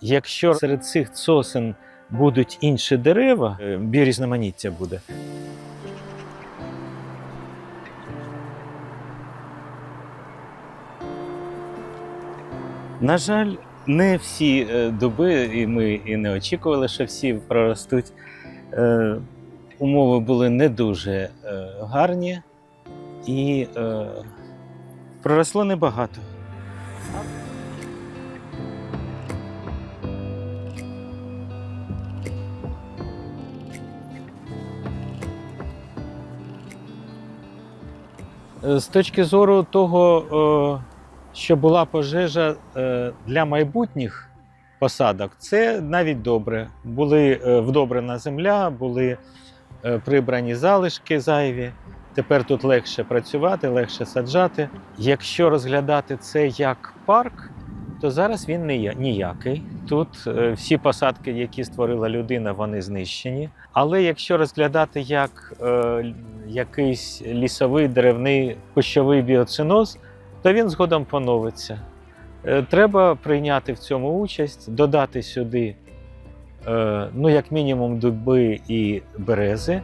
Якщо серед цих сосен будуть інші дерева, е, біорізноманіття буде. На жаль, не всі е, дуби, і ми і не очікували, що всі проростуть. Е, Умови були не дуже гарні і проросло небагато. З точки зору того, е, що була пожежа е, для майбутніх посадок, це навіть добре. Були е, вдобрена земля, були е, прибрані залишки зайві. Тепер тут легше працювати, легше саджати. Якщо розглядати це як парк, то зараз він не ніякий. Тут е, всі посадки, які створила людина, вони знищені. Але якщо розглядати як е, якийсь лісовий деревний кущовий біоциноз, то він згодом поновиться. Е, Треба прийняти в цьому участь, додати сюди, е, ну, як мінімум, дуби і берези.